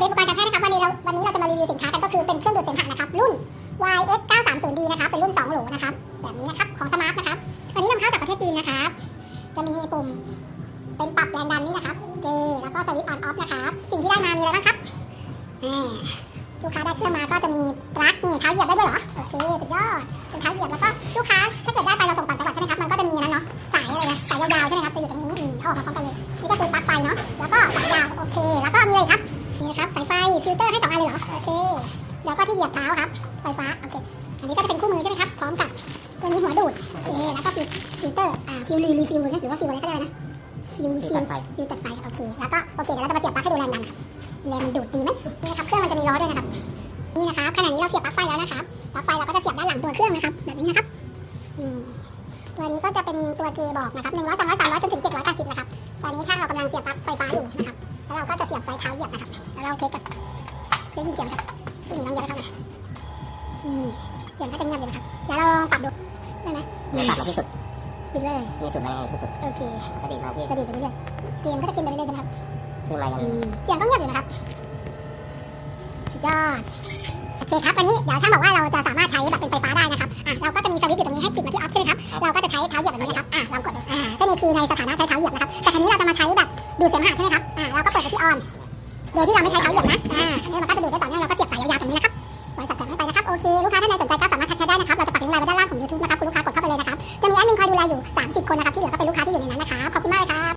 เป็นอุปกรณ์การแพทย์นะครับวันนี้เราวันนี้เราจะมารีวิวสินค้ากันก็คือเป็นเครื่องดูดเสมหะนะครับรุ่น YX 930D นะครับเป็นรุ่น2โหลนะครับแบบนี้นะครับของสมาร์ทนะครับวันนี้นำเข้าจากประเทศจีนนะครับ จะมีปุ่มเป็นปรับแรงดันนี่นะครับเกแล้วก็สวิตช์ออนออฟนะครับสิ่งที่ได้มามีอะไรบ้างครับลูกค้าได้เครื่องมาก็จะมีปลั๊กนี่เท้าเหยียบได้ด้วยเหรอโอเคสุดยอดเป็นเท้าเหยียบแล้วก็ลูกค้าถ้าเกิดได้ไปเราส่งต่างจังหวัดใช่ไหมครับมันก็จะมีนั้นเนาะสายอะไรนะสายยาวๆใช่ไหมครับจะอยู่ตรงนี้อืมเอาออกมาพร้อมกันเลยนี่ก็คือปลั๊กไฟเนาะแล้วก็สายยาวโอเค นี่นะครับ สายไฟ ฟิลเตอร์ให้สองอันเลยเหรอ โอเคแล้วก็ที่เหยียบเท้าครับ ไฟฟ้า โอเค อันนี้ก็จะเป็นคู่มือใช่ไหมครับ พร้อมกับตัวนี้หัวดูด โอเค แล้วก็ฟิลฟิลเตอร์ อ่า ฟิลรีรีฟิลหรือว่าฟิลอะไรก็ได้นะฟิลฟิลไฟฟิลตัดไฟ โอเค แล้วก็โอเคเดี๋ยวเราจะมาเสียบปลั๊กให้ดูแรงดันแรงมันดูดดีไหมนี่นะครับ เครื่องมันจะมีล้อด้วยนะครับ นี่นะครับขณะนี้เราเสียบปลั๊กไฟแล้วนะครับ ปลั๊กไฟเราก็จะเสียบด้านหลังตัวเครื่องนะครับ แบบนี้นะครับตัวนี้ก็จะเป็นตัวเกบอกนะครับหนึ่งร้อยสองร้อยสามร้อยจนถึงเจ็ดร้อยแปดสิบนะครับ ตอนนี้ช่างเรากำลังเสียบปลั๊กไฟฟ้าอยู่นะครับ แล้วเราก็จะเสียบสายเท้าเหยียบนะครับ แล้วเราเทสกับเสียงยินเสียงครับผู้หญิงน้องเยอะนะครับอืมเสียงก็จะเงียบอยู่นะครับเดี๋ยวเราลองปรับดูได้ไหมมีปรับมาที่สุดปิดเลยมีสุดอะไรที่สุดโอเคกระดิ่งมาที่กระดิ่งไปเรื่อยๆเกมก็จะกินไปเรื่อยๆใช่ไหมครับขึ้นมายังเสียงก็เงียบอยู่นะครับสุดยอดโอเคครับอันนี้เดี๋ยวช่างบอกว่าเราจะสามารถใช้แบบเป็นไฟฟ้าได้นะครับอะเราก็จะมีสวิตช์อยู่ตรงนี้ให้ปิดมาที่ออฟใช่ไหมครับเราก็จะใช้เท้าเหยียบแบบนี้นะครับอะลองกดดูอ่าก็นี่คือในสถานะใช้เท้าเหยียบนะครับแต่ทีนี้เราจะมาใช้แบบ ดูเสมหะใช่ไหมครับ อ่า เราก็เปิดกับที่ออน โดยที่เราไม่ใช้เท้าเหยียบนะ อ่าอันนี้มันก็จะดูดได้ต่อเนื่องเราก็เสียบสายยาวๆตรงนี้นะครับบริษัทแจกให้ไปนะครับ โอเค ลูกค้าท่านใดสนใจก็สามารถทักแชทได้นะครับ เราจะปักลิงก์ไลน์ไว้ด้านล่างของยูทูบนะครับ คุณลูกค้ากดเข้าไปเลยนะครับ จะมีแอดมินคอยดูแลอยู่ 30 คนนะครับ ที่เหลือก็เป็นลูกค้าที่อยู่ในนั้นนะครับ ขอบคุณมากเลยค่ะ